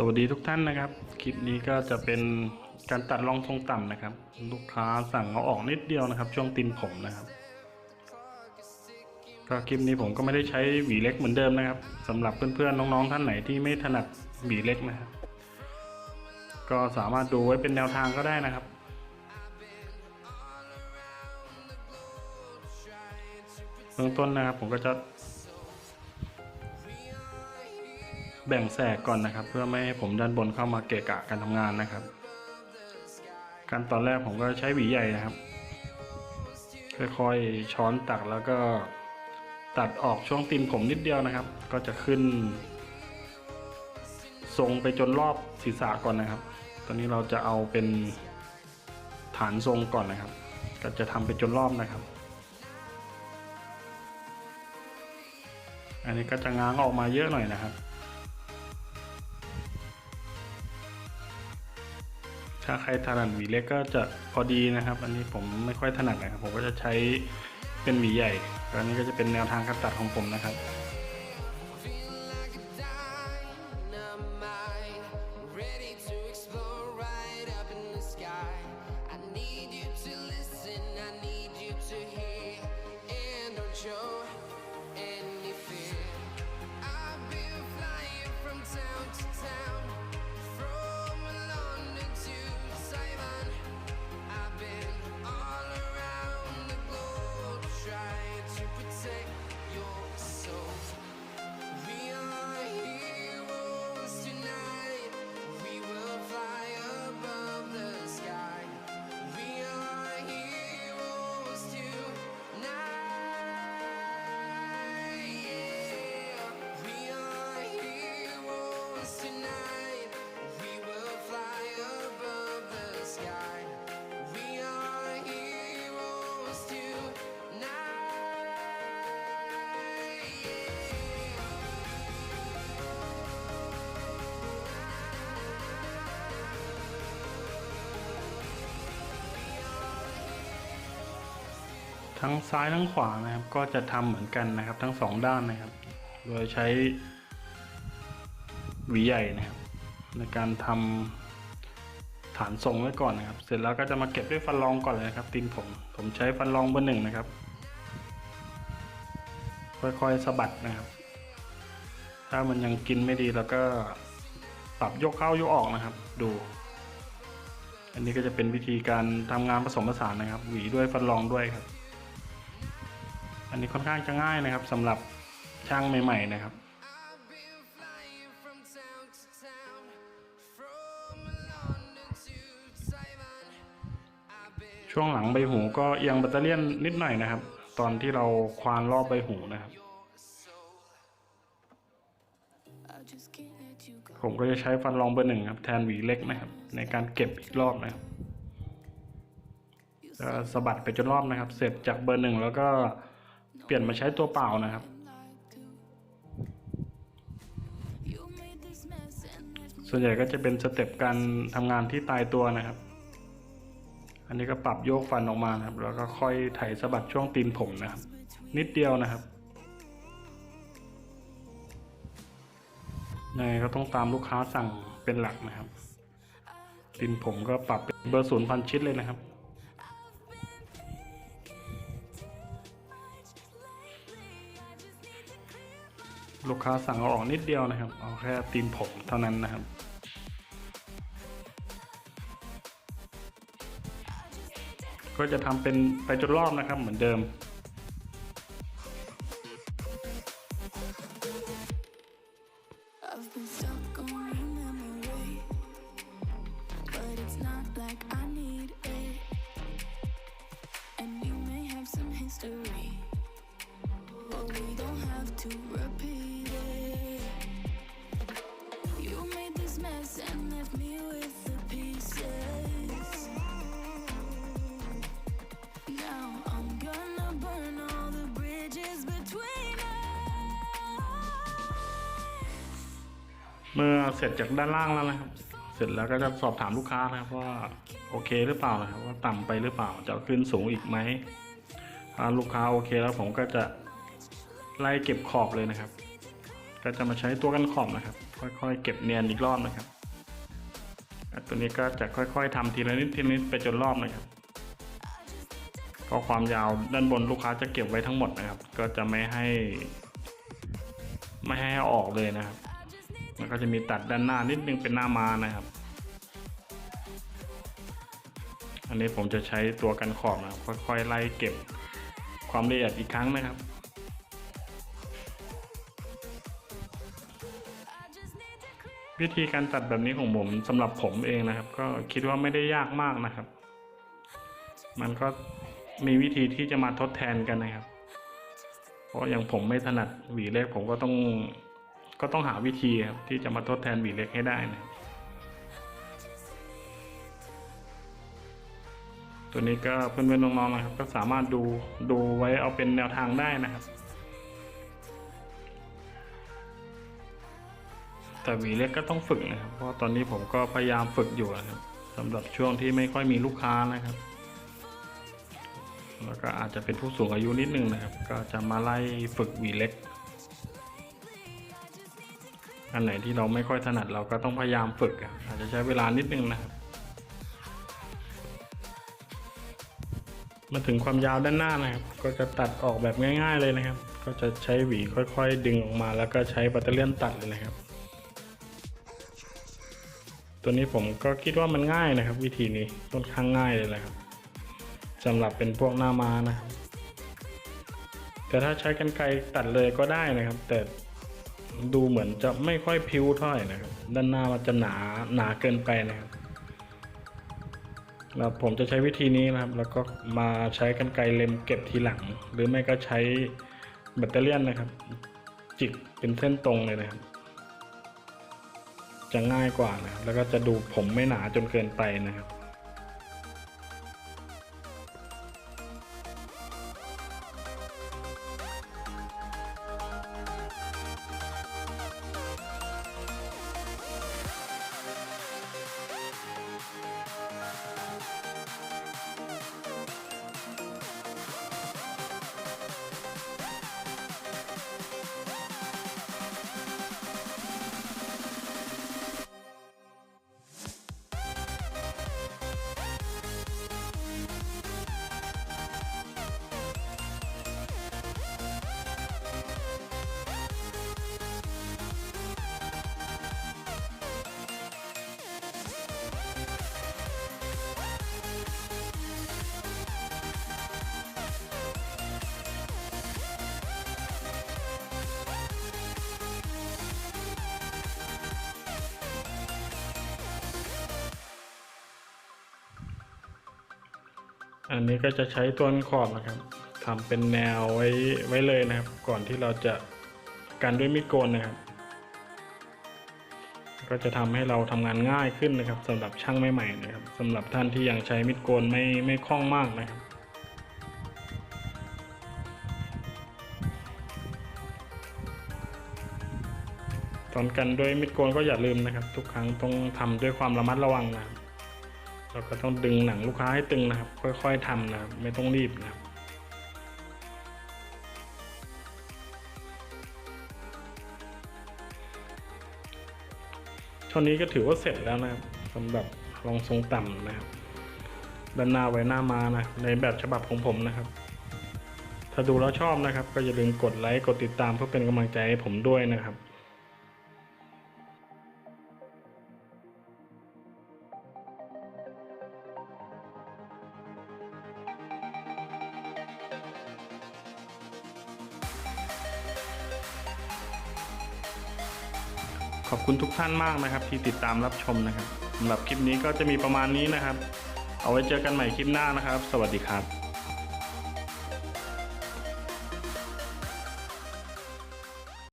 สวัสดีทุกท่านนะครับ คลิปนี้ก็จะเป็นการตัดรองทรงต่ำนะครับ ลูกค้าสั่งเอาออกนิดเดียวนะครับ ช่วงตีนผมนะครับก็คลิปนี้ผมก็ไม่ได้ใช้หวีเล็กเหมือนเดิมนะครับสำหรับเพื่อนๆน้องๆท่านไหนที่ไม่ถนัดหวีเล็กนะครับ ก็สามารถดูไว้เป็นแนวทางก็ได้นะครับเบื้องต้นนะครับผมก็จะ แบ่งแสกก่อนนะครับ เพื่อไม่ให้ผมด้านบนเข้ามาเกะกะการทำงานนะครับการตอนแรกผมก็ใช้หวีใหญ่นะครับ ค่อยๆช้อนตักแล้วก็ตัดออกช่วงตีนผมนิดเดียวนะครับ ก็จะขึ้น ทรงไปจนรอบศีรษะก่อนนะครับ ตอนนี้เราจะเอาเป็นฐานทรงก่อนนะครับ ก็จะทำไปจนรอบนะครับ อันนี้ก็จะง้างออกมาเยอะหน่อยนะครับ ถ้าใครถนัดหวีเล็กก็จะพอดีนะครับ อันนี้ผมไม่ค่อยถนัดนะครับผมก็จะใช้เป็นหวีใหญ่อันนี้ก็จะเป็นแนวทางการตัดของผมนะครับ ทั้งซ้ายทั้งขวานะครับ ก็จะทำเหมือนกันนะครับ ทั้งสองด้านนะครับ โดยใช้หวีใหญ่นะครับ ในการทำฐานทรงไว้ก่อนนะครับ เสร็จแล้วก็จะมาเก็บด้วยฟันรองก่อนเลยนะครับตีนผม ผมใช้ฟันรองเบอร์หนึ่งนะครับ ค่อยๆสะบัดนะครับ ถ้ามันยังกินไม่ดีแล้วก็ปรับยกเข้ายกออกนะครับ ดู อันนี้ก็จะเป็นวิธีการทำงานผสมผสานนะครับ หวีด้วยฟันรองด้วยครับ นนี้ค่อนข้างจะง่ายนะครับสำหรับช่างใหม่ ๆ นะครับช่วงหลังใบหูก็เอียงแบตเตอรี่ยนนิดหน่อยนะครับ ตอนที่เราควานรอบใบหูนะครับ ผมก็จะใช้ฟันรองเบอร์หนึ่งครับแทนหวีเล็กนะครับ ในการเก็บอีกรอบนะครับสะบัดไปจนรอบนะครับ เสร็จจากเบอร์หนึ่งแล้วก็ เปลี่ยนมาใช้ตัวเปล่านะครับ ส่วนใหญ่ก็จะเป็นสเต็ปการทำงานที่ตายตัวนะครับ อันนี้ก็ปรับโยกฟันออกมานะครับ แล้วก็ค่อยไถสะบัดช่วงตีนผมนะครับ นิดเดียวนะครับยังไงก็ต้องตามลูกค้าสั่งเป็นหลักนะครับตีนผมก็ปรับเป็นเบอร์ศูนย์พันชิดเลยนะครับ ลูกค้าสั่งเอาออกนิดเดียวนะครับ เอาแค่ตีนผมเท่านั้นนะครับ ก็จะทำเป็นไปจนรอบนะครับเหมือนเดิม เมื่อเสร็จจากด้านล่างแล้วนะครับ เสร็จแล้วก็จะสอบถามลูกค้านะครับว่าโอเคหรือเปล่านะครับว่าต่ำไปหรือเปล่าจะขึ้นสูงอีกไหมถ้าลูกค้าโอเคแล้วผมก็จะไล่เก็บขอบเลยนะครับ ก็จะมาใช้ตัวกันขอบนะครับ ค่อยๆ เก็บเนียนอีกรอบนะครับตัวนี้ก็จะค่อยๆทำทีละนิดทีละนิดไปจนรอบนะครับก็ความยาวด้านบนลูกค้าจะเก็บไว้ทั้งหมดนะครับ ก็จะไม่ให้ ไม่ให้ออกเลยนะครับ มันก็จะมีตัดด้านหน้านิดนึงเป็นหน้ามานะครับ อันนี้ผมจะใช้ตัวกันขอบนะครับค่อยๆไล่เก็บความละเอียดอีกครั้งนะครับวิธีการตัดแบบนี้ของผมสำหรับผมเองนะครับ ก็คิดว่าไม่ได้ยากมากนะครับ มันก็มีวิธีที่จะมาทดแทนกันนะครับ เพราะอย่างผมไม่ถนัดหวีเล็กผมก็ต้อง ก็ต้องหาวิธีครับที่จะมาทดแทนหวีเล็กให้ได้นะตัวนี้ก็เพื่อนๆน้องๆนะครับ ก็สามารถดูดูไว้เอาเป็นแนวทางได้นะครับ แต่หวีเล็กก็ต้องฝึกนะครับ เพราะตอนนี้ผมก็พยายามฝึกอยู่นะครับสำหรับช่วงที่ไม่ค่อยมีลูกค้านะครับ แล้วก็อาจจะเป็นผู้สูงอายุนิดนึงนะครับ ก็จะมาไล่ฝึกหวีเล็ก อันไหนที่เราไม่ค่อยถนัดเราก็ต้องพยายามฝึกอะอาจจะใช้เวลานิดนึงนะครับ มาถึงความยาวด้านหน้านะครับ ก็จะตัดออกแบบง่าย ๆเลยนะครับ ก็จะใช้หวีค่อยๆ ดึงออกมาแล้วก็ใช้แบตเตอรี่ยนตัดเลยนะครับ ตัวนี้ผมก็คิดว่ามันง่ายนะครับ วิธีนี้ค่อนข้างง่ายเลยนะครับสำหรับเป็นพวกหน้ามานะครับ แต่ถ้าใช้กันไกรตัดเลยก็ได้นะครับ แต่ ดูเหมือนจะไม่ค่อยพิ้วเท่าไหร่นะครับ ด้านหน้ามันจะหนาหนาเกินไปนะครับแล้วผมจะใช้วิธีนี้นะครับ แล้วก็มาใช้กันไกรเล็มเก็บทีหลัง หรือไม่ก็ใช้แบตเตอรี่นะครับ จิกเป็นเส้นตรงเลยนะครับ จะง่ายกว่านะแล้วก็จะดูผมไม่หนาจนเกินไปนะครับ อันนี้ก็จะใช้ตัวขอบนะครับทำเป็นแนวไว้ไว้เลยนะครับ ก่อนที่เราจะกันด้วยมีดโกนนะครับ ก็จะทำให้เราทำงานง่ายขึ้นนะครับสำหรับช่างใหม่ๆนะครับสำหรับท่านที่ยังใช้มีดโกนไม่ไม่คล่องมากนะครับตอนกันด้วยมีดโกนก็อย่าลืมนะครับ ทุกครั้งต้องทำด้วยความระมัดระวังนะครับ เราก็ต้องดึงหนังลูกค้าให้ตึงนะครับ ค่อยๆทำนะครับ ไม่ต้องรีบนะครับเท่านี้ก็ถือว่าเสร็จแล้วนะครับสำหรับรองทรงต่ำนะครับด้านหน้าไว้หน้ามานะในแบบฉบับของผมนะครับ ถ้าดูแล้วชอบนะครับ ก็อย่าลืมกดไลค์กดติดตามเพื่อเป็นกำลังใจให้ผมด้วยนะครับ ขอบคุณทุกท่านมากนะครับ ที่ติดตามรับชมนะครับสำหรับคลิปนี้ก็จะมีประมาณนี้นะครับ เอาไว้เจอกันใหม่คลิปหน้านะครับ สวัสดีครับ